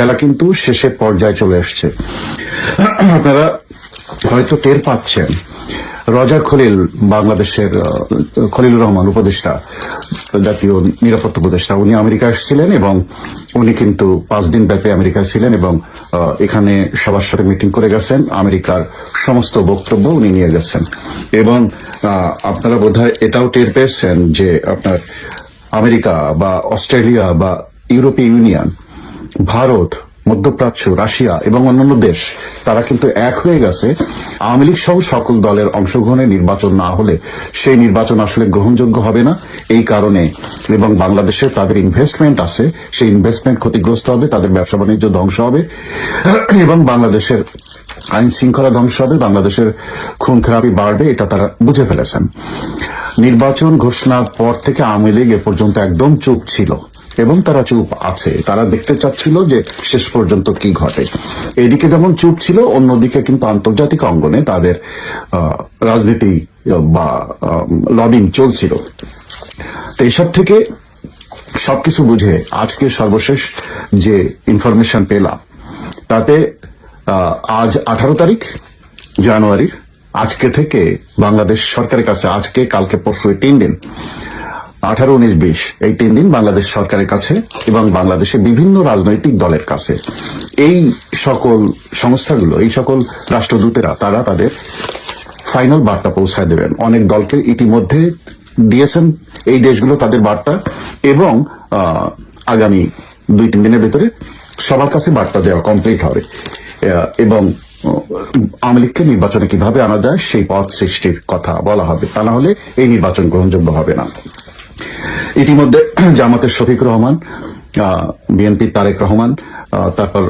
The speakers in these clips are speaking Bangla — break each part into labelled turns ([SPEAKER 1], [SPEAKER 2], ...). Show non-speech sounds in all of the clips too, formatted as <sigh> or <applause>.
[SPEAKER 1] খেলা কিন্তু শেষের পর্যায়ে চলে আসছে আপনারা হয়তো টের পাচ্ছেন, রজার খলিল বাংলাদেশের খলিলুর রহমান উপদেষ্টা, জাতীয় নিরাপত্তা উপদেষ্টা, উনি আমেরিকা এসেছিলেন এবং উনি কিন্তু পাঁচ দিন ব্যাপী আমেরিকায় ছিলেন এবং এখানে সবার সাথে মিটিং করে গেছেন, আমেরিকার সমস্ত বক্তব্য উনি নিয়ে গেছেন। এবং আপনারা বোধহয় এটাও টের পেয়েছেন যে আপনার আমেরিকা বা অস্ট্রেলিয়া বা ইউরোপীয় ইউনিয়ন ভারত, মধ্যপ্রাচ্য, রাশিয়া এবং অন্যান্য দেশ, তারা কিন্তু এক হয়ে গেছে। আওয়ামী লীগ সহ সকল দলের অংশগ্রহণে নির্বাচন না হলে সেই নির্বাচন আসলে গ্রহণযোগ্য হবে না। এই কারণে এবং বাংলাদেশে তাদের ইনভেস্টমেন্ট আছে। সেই ইনভেস্টমেন্ট ক্ষতিগ্রস্ত হবে, তাদের ব্যবসা বাণিজ্য ধ্বংস হবে <clears throat> এবং বাংলাদেশের আইন শৃঙ্খলা ধ্বংস হবে, বাংলাদেশের খুন খারাপি বাড়বে, এটা তারা বুঝে ফেলেছেন। নির্বাচন ঘোষণার পর থেকে আওয়ামী লীগ এ পর্যন্ত একদম চুপ ছিল। এবং তারা চুপ আছে। তারা দেখতে চাচ্ছিল যে শেষ পর্যন্ত কি ঘটে। এদিকে যেমন চুপ ছিল, অন্যদিকে কিন্তু আন্তর্জাতিক অঙ্গনে তাদের রাজনীতি বা লবিং চলছিল। তো এইসব থেকে সবকিছু বুঝে আজকে সর্বশেষ যে ইনফরমেশন পেলাম, তাতে আজ আঠারো তারিখ, জানুয়ারির, আজকে থেকে বাংলাদেশ সরকারের কাছে, আজকে, কালকে, পরশু তিন দিন আঠারো, উনিশ, বিশ। এই তিন দিন বাংলাদেশ সরকারের কাছে এবং বাংলাদেশের বিভিন্ন রাজনৈতিক দলের কাছে। এই সকল সংস্থাগুলো, এই সকল রাষ্ট্রদূতেরা, তারা তাদের ফাইনাল বার্তা পৌঁছায় দেবেন। অনেক দলকে ইতিমধ্যে দিয়েছেন এই দেশগুলো তাদের বার্তা এবং আগামী দুই, তিন দিনের ভিতরে সবার কাছে বার্তা দেওয়া কমপ্লিট হবে। এবং আওয়ামী লীগকে নির্বাচনে কীভাবে আনা যায় সেই পথ সৃষ্টির কথা বলা হবে। তা না হলে এই নির্বাচন গ্রহণযোগ্য হবে না। ইতিমধ্যে জামাতের শফিক রহমান বিএনপি তারেক রহমান তারপর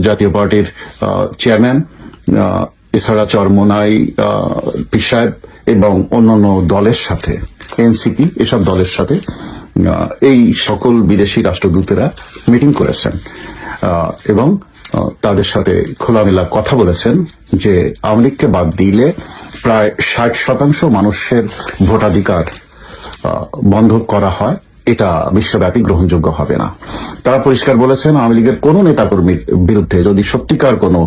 [SPEAKER 1] জাতীয় পার্টির চেয়ারম্যান এছাড়া চরমোনাই পি সাহেব এবং অন্যান্য দলের সাথে, এনসিপি, এসব দলের সাথে এই সকল বিদেশি রাষ্ট্রদূতেরা মিটিং করেছেন। এবং তাদের সাথে খোলামেলা কথা বলেছেন যে আওয়ামী লীগকে বাদ দিলে প্রায় ষাট শতাংশ মানুষের ভোটাধিকার বন্ধ করা হয়, এটা বিশ্বব্যাপী গ্রহণযোগ্য হবে না। তারা পরিষ্কার বলেছেন, আওয়ামী লীগের কোন নেতাকর্মীর বিরুদ্ধে যদি সত্যিকার কোনো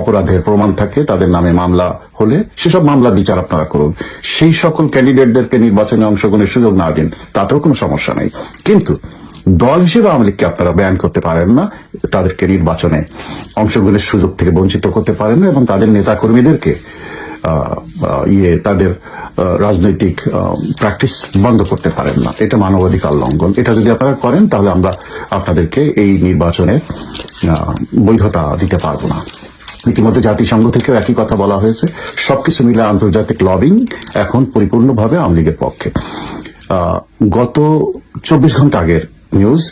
[SPEAKER 1] অপরাধের প্রমাণ থাকে, তাদের নামে মামলা হলে সেসব মামলার বিচার আপনারা করুন। সেই সকল ক্যান্ডিডেটদেরকে নির্বাচনে অংশগ্রহণের সুযোগ না দিন, তাতেও কোনো সমস্যা নেই। কিন্তু দল হিসেবে আওয়ামী লীগকে আপনারা ব্যান করতে পারেন না, তাদেরকে নির্বাচনে অংশগ্রহণের সুযোগ থেকে বঞ্চিত করতে পারেন না এবং তাদের নেতাকর্মীদেরকে ইয়ে তাদের রাজনৈতিক প্র্যাকটিস বন্ধ করতে পারেন না। এটা মানবাধিকার লঙ্ঘন। এটা যদি আপনারা করেন, তাহলে আমরা আপনাদেরকে এই নির্বাচনে বৈধতা দিতে পারব না। ইতিমধ্যে জাতিসংঘ থেকেও একই কথা বলা হয়েছে। সবকিছু মিলে আন্তর্জাতিক লবিং এখন পরিপূর্ণভাবে আওয়ামী লীগের পক্ষে। গত চব্বিশ ঘণ্টা আগের নিউজ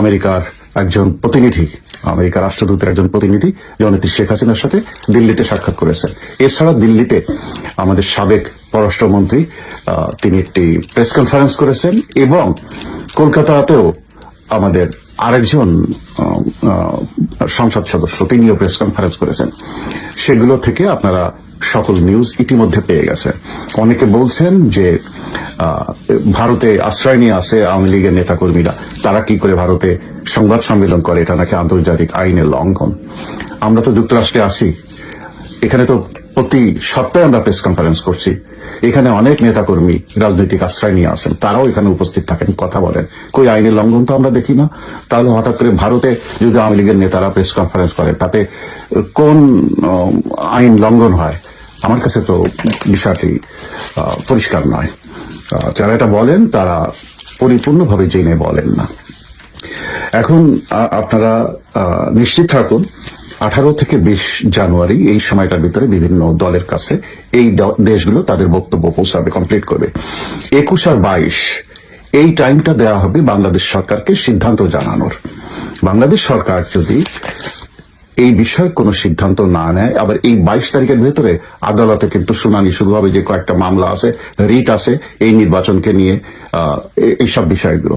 [SPEAKER 1] আমেরিকার একজন প্রতিনিধি আমেরিকার রাষ্ট্রদূতের একজন প্রতিনিধি, জননেত্রী শেখ হাসিনার সাথে দিল্লিতে সাক্ষাৎ করেছেন। এছাড়া দিল্লিতে আমাদের সাবেক পররাষ্ট্রমন্ত্রী তিনি একটি প্রেস কনফারেন্স করেছেন এবং কলকাতাতেও আমাদের আরেকজন সংসদ সদস্য, তিনিও প্রেস কনফারেন্স করেছেন। সেগুলো থেকে আপনারা সকল নিউজ ইতিমধ্যে পেয়ে গেছেন। অনেকে বলছেন যে ভারতে আশ্রয় নিয়ে আসে আওয়ামী লীগের নেতাকর্মীরা। তারা কি করে ভারতে সংবাদ সম্মেলন করে? এটা নাকি আন্তর্জাতিক আইনের লঙ্ঘন। আমরা তো যুক্তরাষ্ট্রে আছি এখানে তো প্রতি সপ্তাহে আমরা প্রেস কনফারেন্স করছি। এখানে অনেক নেতাকর্মী রাজনৈতিক আশ্রয় নিয়ে আসেন। তারাও এখানে উপস্থিত থাকেন, কথা বলেন। কই আইনের লঙ্ঘন তো আমরা দেখি না। তাহলে হঠাৎ করে ভারতে যদি আওয়ামী লীগের নেতারা প্রেস কনফারেন্স করে, তাতে কোন আইন লঙ্ঘন হয়? আমার কাছে তো বিষয়টি পরিষ্কার নয়। যারা এটা বলেন, তারা পরিপূর্ণভাবে জেনে বলেন না। এখন আপনারা নিশ্চিত থাকুন, আঠারো থেকে বিশ জানুয়ারি, এই সময়টার ভিতরে বিভিন্ন দলের কাছে এই দেশগুলো তাদের বক্তব্য পৌঁছাবে কমপ্লিট করবে। একুশ আর বাইশ, এই টাইমটা দেওয়া হবে বাংলাদেশ সরকারকে সিদ্ধান্ত জানানোর। বাংলাদেশ সরকার যদি এই বিষয়ে কোনো সিদ্ধান্ত না নেয়। আবার এই বাইশ তারিখের ভেতরে আদালতে কিন্তু শুনানি শুরু হবে, যে কয়েকটা মামলা আছে, রিট আছে, এই নির্বাচনকে নিয়ে। এইসব বিষয়গুলো।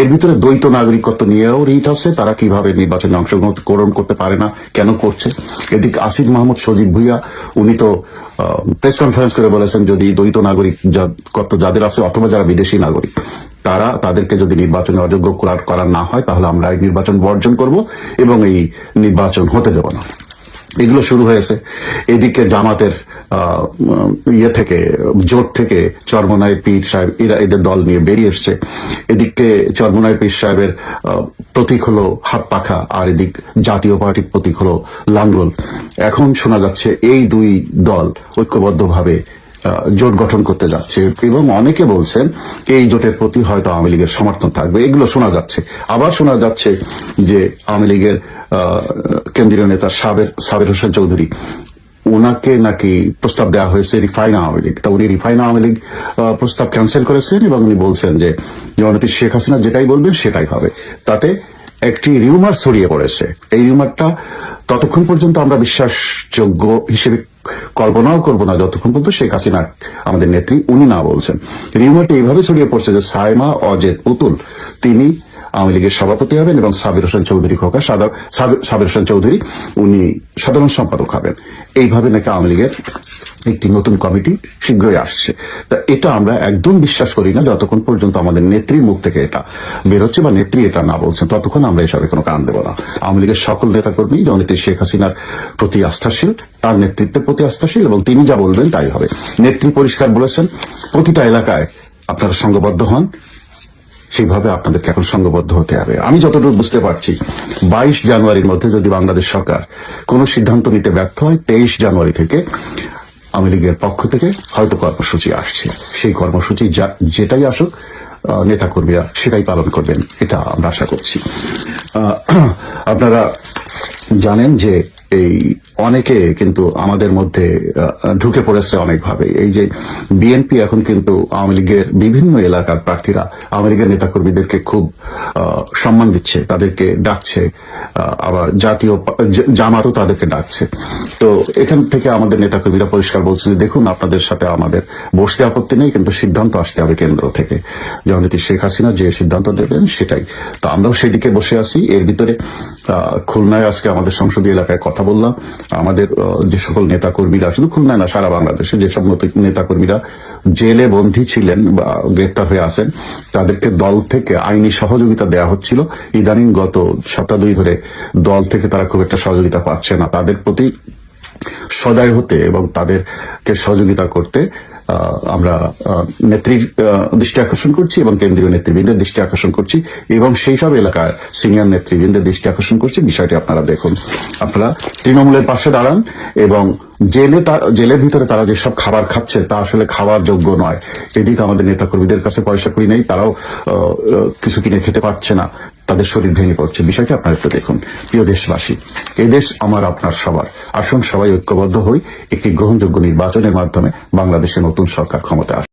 [SPEAKER 1] এর ভিতরে দ্বৈত নাগরিকত্ব নিয়েও রিট আছে। তারা কীভাবে নির্বাচনে অংশগ্রহণ করতে পারে না, কেন করছে? এদিকে আসিফ মাহমুদ সজীব ভুইয়া, উনি তো প্রেস কনফারেন্স করে বলেছেন, যদি দ্বৈত নাগরিকত্ব যাদের আছে, অথবা যারা বিদেশি নাগরিক, তারা তাদেরকে যদি নির্বাচনে অযোগ্য করা না হয়, তাহলে আমরা এই নির্বাচন বর্জন করব এবং এই নির্বাচন হতে দেব না। এগুলো শুরু হয়েছে। এদিকে জামাতের ইয়ে থেকে, জোট থেকে চরমনায় পীর সাহেব, এরা এদের দল নিয়ে বেরিয়ে এসছে। এদিকে চরমনায় পীর সাহেবের প্রতীক হলো হাত পাখা, আর এদিক জাতীয় পার্টির প্রতীক হলো লাঙ্গল। এখন শোনা যাচ্ছে এই দুই দল ঐক্যবদ্ধভাবে জোট গঠন করতে যাচ্ছে। এবং অনেকে বলছেন, এই জোটের প্রতি হয়তো আওয়ামী লীগের সমর্থন থাকবে। এগুলো শোনা যাচ্ছে। আবার শোনা যাচ্ছে যে আওয়ামী লীগের কেন্দ্রীয় নেতা সাবের সাবের হোসেন চৌধুরী ওনাকে নাকি প্রস্তাব দেওয়া হয়েছে রিফাইন আওয়ামী লীগ। তা উনি রিফাইন আওয়ামী লীগ প্রস্তাব ক্যান্সেল করেছেন এবং উনি বলছেন যে জননেত্রী শেখ হাসিনা যেটাই বলবেন সেটাই হবে। তাতে একটি রিউমার ছড়িয়ে পড়েছে। এই রিউমারটা ততক্ষণ পর্যন্ত আমরা বিশ্বাসযোগ্য হিসেবে কল্পনাও করব না, যতক্ষণ পর্যন্ত শেখ হাসিনা আমাদের নেত্রী উনি না বলছেন। রিউমারটা এইভাবে ছড়িয়ে পড়ছে যে সাইমা অজেদ পুতুল তিনি আওয়ামী লীগের সভাপতি হবেন এবং সাবির হোসেন চৌধুরী খোকা সাবির হোসেন চৌধুরী উনি সাধারণ সম্পাদক হবেন। এইভাবে নাকি আওয়ামী লীগের একটি নতুন কমিটি শীঘ্রই আসছে। তা এটা আমরা একদম বিশ্বাস করি না, যতক্ষণ পর্যন্ত আমাদের নেত্রীর মুখ থেকে এটা বেরোচ্ছে বা নেত্রী এটা না বলছেন ততক্ষণ আমরা এসবে কোনো কান দেব না। আওয়ামী লীগের সকল নেতাকর্মী, জননেত্রী শেখ হাসিনার প্রতি আস্থাশীল, তার নেতৃত্বের প্রতি আস্থাশীল এবং তিনি যা বলবেন তাই হবে। নেত্রী পরিষ্কার বলেছেন, প্রতিটা এলাকায় আপনারা সংঘবদ্ধ হন, সেইভাবে আপনাদেরকে এখন সংঘবদ্ধ হতে হবে। আমি যতটুকু বুঝতে পারছি, বাইশ জানুয়ারির মধ্যে যদি বাংলাদেশ সরকার কোনো সিদ্ধান্ত নিতে ব্যর্থ হয়, তেইশ জানুয়ারি থেকে আওয়ামী লীগের পক্ষ থেকে হয়তো কর্মসূচি আসছে। সেই কর্মসূচি যেটাই আসুক নেতা নেতাকর্মীরা সেটাই পালন করবেন, এটা আমরা আশা করছি। <clears throat> আপনারা জানেন যে এই অনেকে কিন্তু আমাদের মধ্যে ঢুকে পড়েছে অনেকভাবে। এই যে বিএনপি এখন কিন্তু আওয়ামী লীগের বিভিন্ন এলাকার প্রার্থীরা, আওয়ামী লীগের নেতাকর্মীদেরকে খুব সম্মান দিচ্ছে, তাদেরকে ডাকছে আবার জাতীয় জামাতও তাদেরকে ডাকছে। তো এখান থেকে আমাদের নেতাকর্মীরা পরিষ্কার বলছে যে, দেখুন, আপনাদের সাথে আমাদের বসতে আপত্তি নেই, কিন্তু সিদ্ধান্ত আসতে হবে কেন্দ্র থেকে। জননীতি শেখ হাসিনা যে সিদ্ধান্ত নেবেন সেটাই। তো আমরাও সেদিকে বসে আছি। এর ভিতরে খুলনায় আজকে আমাদের সংসদীয় এলাকায় কথা বললাম। আমাদের যে সকল নেতাকর্মীরা, শুধু খুলনায় না, সারা বাংলাদেশে যেসব নেতাকর্মীরা জেলে বন্দী ছিলেন বা গ্রেপ্তার হয়ে আসেন তাদেরকে দল থেকে আইনি সহযোগিতা দেওয়া হচ্ছিল। ইদানিং গত সপ্তাহ দুই ধরে দল থেকে তারা খুব একটা সহযোগিতা পাচ্ছে না। তাদের প্রতি সদায় হতে এবং তাদেরকে সহযোগিতা করতে আমরা নেত্রীর দৃষ্টি আকর্ষণ করছি এবং কেন্দ্রীয় নেতৃবৃন্দের দৃষ্টি আকর্ষণ করছি এবং সেই সব এলাকার সিনিয়র নেতৃবৃন্দের দৃষ্টি আকর্ষণ করছি। বিষয়টি আপনারা দেখুন। আপনারা তৃণমূলের পাশে দাঁড়ান এবং জেলে জেলের ভিতরে তারা যেসব খাবার খাচ্ছে তা আসলে খাওয়ার যোগ্য নয়। এদিকে আমাদের নেতাকর্মীদের কাছে পয়সা করি নেই, তারাও কিছু কিনে খেতে পারছে না। তাদের শরীর ভেঙে পড়ছে। বিষয়টা আপনারা একটু দেখুন। প্রিয় দেশবাসী এদেশ আমার, আপনার সবার। আসুন সবাই ঐক্যবদ্ধ হই, একটি গ্রহণযোগ্য নির্বাচনের মাধ্যমে বাংলাদেশে নতুন সরকার ক্ষমতা আসে